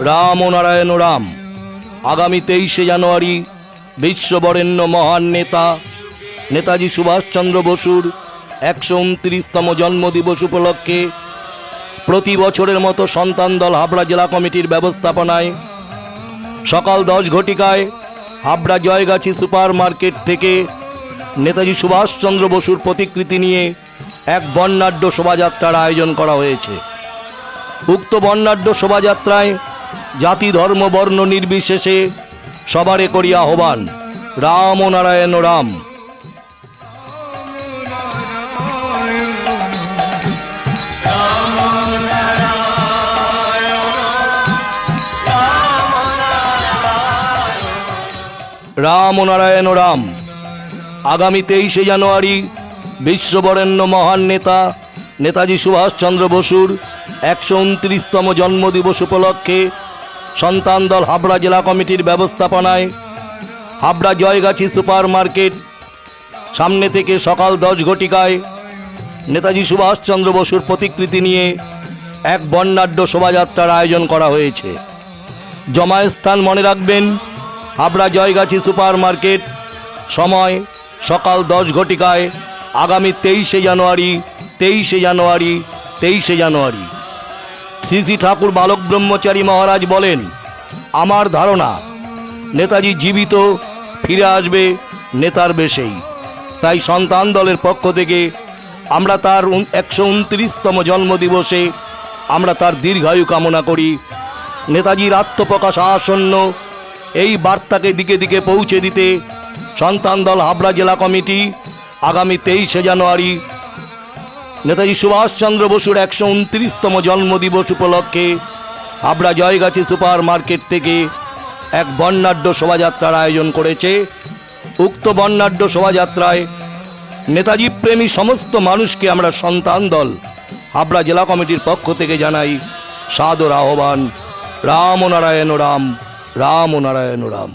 রাম ও নারায়ণ রাম। আগামী তেইশে জানুয়ারি বিশ্ববরেণ্য মহান নেতা, নেতাজি সুভাষচন্দ্র বসুর একশো উনত্রিশতম জন্মদিবস উপলক্ষে প্রতি বছরের মতো সন্তান দল হাবড়া জেলা কমিটির ব্যবস্থাপনায় সকাল দশ ঘটিকায় হাবড়া জয়গাছি সুপার মার্কেট থেকে নেতাজি সুভাষচন্দ্র বসুর প্রতিকৃতি নিয়ে এক বর্ণাঢ্য শোভাযাত্রার আয়োজন করা হয়েছে। উক্ত বর্ণাঢ্য শোভাযাত্রায় জাতি, ধর্ম, বর্ণ নির্বিশেষে সবারে করি আহ্বান। রাম ও নারায়ণ রাম। রাম নারায়ণ রাম। আগামী তেইশে জানুয়ারি বিশ্ববরেণ্য মহান নেতা, নেতাজি সুভাষচন্দ্র বসুর একশো উনত্রিশতম জন্মদিবস উপলক্ষে সন্তান দল হাবড়া জেলা কমিটির ব্যবস্থাপনায় হাবড়া জয়গাছি সুপার মার্কেট সামনে থেকে সকাল দশ ঘটিকায় নেতাজি সুভাষচন্দ্র বসুর প্রতিকৃতি নিয়ে এক বর্ণাঢ্য শোভাযাত্রার আয়োজন করা হয়েছে। জমায়েত স্থান মনে রাখবেন, হাবড়া জয়গাছি সুপার মার্কেট সময় সকাল দশ ঘটিকায় আগামী তেইশে জানুয়ারি তেইশে জানুয়ারি তেইশে জানুয়ারি। শ্রী শ্রী ঠাকুর বালক ব্রহ্মচারী মহারাজ বলেন, আমার ধারণা, নেতাজি জীবিত, ফিরে আসবে নেতার বেশেই। তাই সন্তান দলের পক্ষ থেকে আমরা তার একশো উনত্রিশতম জন্মদিবসে আমরা তার দীর্ঘায়ু কামনা করি। নেতাজির আত্মপ্রকাশ আসন্ন এই বার্তাকে দিকে দিকে পৌঁছে দিতে সন্তান দল হাবড়া জেলা কমিটি আগামী তেইশে জানুয়ারি নেতাজি সুভাষচন্দ্র বসুর একশো উনত্রিশতম জন্মদিবস উপলক্ষে হাবড়া জয়গাছি সুপার মার্কেট থেকে এক বর্ণাঢ্য শোভাযাত্রার আয়োজন করেছে। উক্ত বর্ণাঢ্য শোভাযাত্রায় নেতাজি প্রেমী সমস্ত মানুষকে আমরা সন্তান দল হাবড়া জেলা কমিটির পক্ষ থেকে জানাই সাদর আহ্বান। রাম নারায়ণ রাম রাম নারায়ণ রাম।